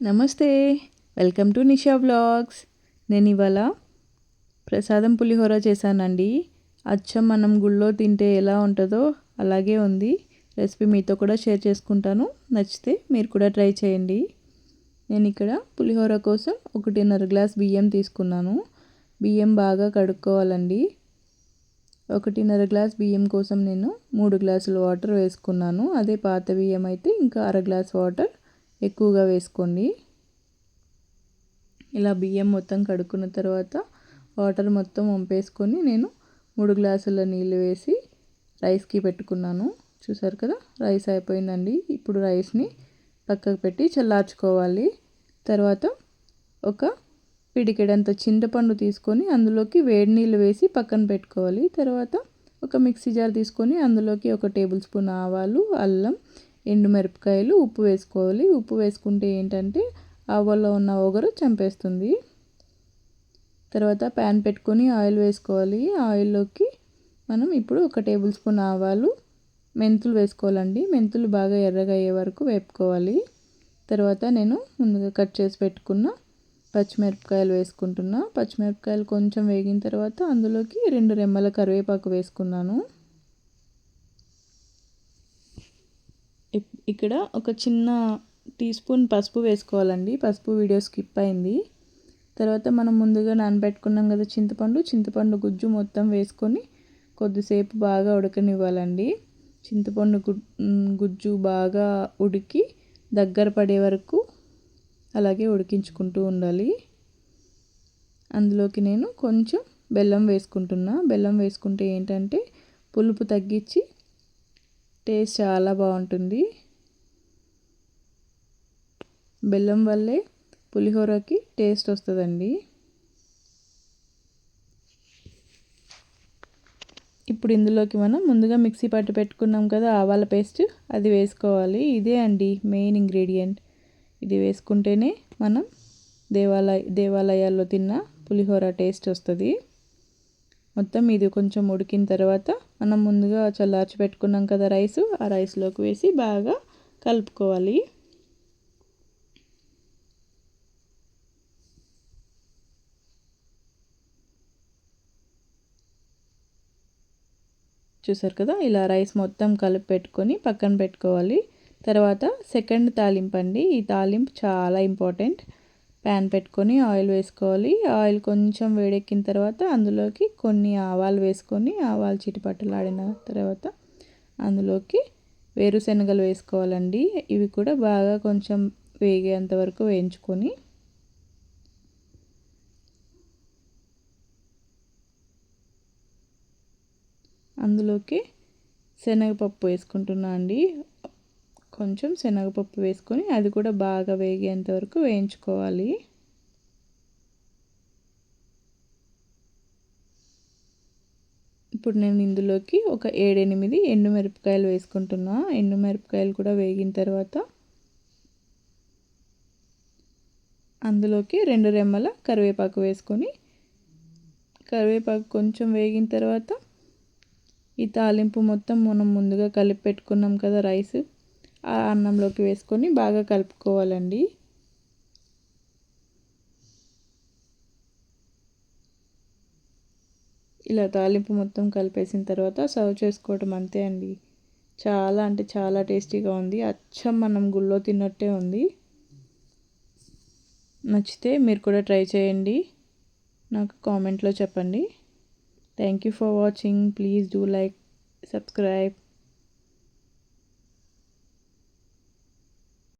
నమస్తే. Welcome to Nisha blogs నేను ఇవాళ ప్రసాదం పులిహోర చేశానండి. అచ్చం మనం గుళ్ళో తింటే ఎలా ఉంటుందో అలాగే ఉంది. రెసిపీ మీతో కూడా షేర్ చేసుకుంటాను. నచ్చితే మీరు కూడా ట్రై చేయండి. నేను ఇక్కడ పులిహోర కోసం ఒకటిన్నర గ్లాస్ బియ్యం తీసుకున్నాను. బియ్యం బాగా కడుక్కోవాలండి. ఒకటిన్నర గ్లాస్ బియ్యం కోసం నేను మూడు గ్లాసులు వాటర్ వేసుకున్నాను. అదే పాత బియ్యం అయితే ఇంకా అర గ్లాస్ వాటర్ ఎక్కువగా వేసుకోండి. ఇలా బియ్యం మొత్తం కడుక్కున్న తర్వాత వాటర్ మొత్తం వంపేసుకొని నేను మూడు గ్లాసుల నీళ్ళు వేసి రైస్కి పెట్టుకున్నాను. చూసారు కదా? రైస్ అయిపోయిందండి. ఇప్పుడు రైస్ని పక్కకు పెట్టి చల్లార్చుకోవాలి. తర్వాత ఒక పిడికెడంత చింతపండు తీసుకొని అందులోకి వేడి నీళ్ళు వేసి పక్కన పెట్టుకోవాలి. తర్వాత ఒక మిక్సీ జార్ తీసుకొని అందులోకి ఒక టేబుల్ స్పూన్ ఆవాలు అల్లం ఎండుమిరపకాయలు ఉప్పు వేసుకోవాలి. ఉప్పు వేసుకుంటే ఏంటంటే ఆవల్లో ఉన్న ఒగరు చంపేస్తుంది. తర్వాత ప్యాన్ పెట్టుకొని ఆయిల్ వేసుకోవాలి. ఆయిల్లోకి మనం ఇప్పుడు ఒక టేబుల్ స్పూన్ ఆవాలు మెంతులు వేసుకోవాలండి. మెంతులు బాగా ఎర్రగా అయ్యే వరకు వేపుకోవాలి. తర్వాత నేను ముందుగా కట్ చేసి పెట్టుకున్న పచ్చిమిరపకాయలు వేసుకుంటున్నా. పచ్చిమిరపకాయలు కొంచెం వేగిన తర్వాత అందులోకి రెండు రెమ్మల కరివేపాకు వేసుకున్నాను. ఇక్కడ ఒక చిన్న టీ స్పూన్ పసుపు వేసుకోవాలండి. పసుపు వీడియో స్కిప్ అయింది. తర్వాత మనం ముందుగా నానబెట్టుకున్నాం కదా చింతపండు. చింతపండు గుజ్జు మొత్తం వేసుకొని కొద్దిసేపు బాగా ఉడకనివ్వాలండి. చింతపండు గుజ్జు బాగా ఉడికి దగ్గర పడే వరకు అలాగే ఉడికించుకుంటూ ఉండాలి. అందులోకి నేను కొంచెం బెల్లం వేసుకుంటున్నా. బెల్లం వేసుకుంటే ఏంటంటే పులుపు తగ్గించి టేస్ట్ చాలా బాగుంటుంది. బెల్లం వల్లే పులిహోరకి టేస్ట్ వస్తుందండి. ఇప్పుడు ఇందులోకి మనం ముందుగా మిక్సీ పట్టి పెట్టుకున్నాం కదా ఆవాల పేస్ట్ అది వేసుకోవాలి. ఇదే అండి మెయిన్ ఇంగ్రీడియంట్. ఇది వేసుకుంటేనే మనం దేవాలయ దేవాలయాల్లో తిన్న పులిహోర టేస్ట్ వస్తుంది. మొత్తం ఇది కొంచెం ఉడికిన తర్వాత మనం ముందుగా చల్లార్చి పెట్టుకున్నాం కదా రైస్ ఆ రైస్లోకి వేసి బాగా కలుపుకోవాలి. చూసారు కదా? ఇలా రైస్ మొత్తం కలిపి పెట్టుకొని పక్కన పెట్టుకోవాలి. తర్వాత సెకండ్ తాలింపు అండి. ఈ తాలింపు చాలా ఇంపార్టెంట్. ప్యాన్ పెట్టుకొని ఆయిల్ వేసుకోవాలి. ఆయిల్ కొంచెం వేడెక్కిన తర్వాత అందులోకి కొన్ని ఆవాలు వేసుకొని ఆవాలు చిటిపట్టలాడిన తర్వాత అందులోకి వేరుశనగలు వేసుకోవాలండి. ఇవి కూడా బాగా కొంచెం వేగేంత వరకు వేయించుకొని. అందులోకి శనగపప్పు వేసుకుంటున్నా అండి. కొంచెం శనగపప్పు వేసుకొని అది కూడా బాగా వేగేంత వరకు వేయించుకోవాలి. ఇప్పుడు నేను ఇందులోకి ఒక ఏడెనిమిది ఎండుమిరపకాయలు వేసుకుంటున్నా. ఎండుమిరపకాయలు కూడా వేగిన తర్వాత అందులోకి రెండు రెమ్మల కరివేపాకు వేసుకొని కరివేపాకు కొంచెం వేగిన తర్వాత ఈ తాలింపు మొత్తం మనం ముందుగా కలిపి పెట్టుకున్నాం కదా రైస్. అన్నంలోకి వేసుకొని బాగా కలుపుకోవాలండి. ఇలా తాలింపు మొత్తం కలిపేసిన తర్వాత సర్వ్ చేసుకోవటం అంతే అండి. చాలా అంటే చాలా టేస్టీగా ఉంది. అచ్చం మనం గుళ్ళో తిన్నట్టే ఉంది. నచ్చితే మీరు కూడా ట్రై చేయండి. నాకు కామెంట్లో చెప్పండి. Thank you for watching please do like subscribe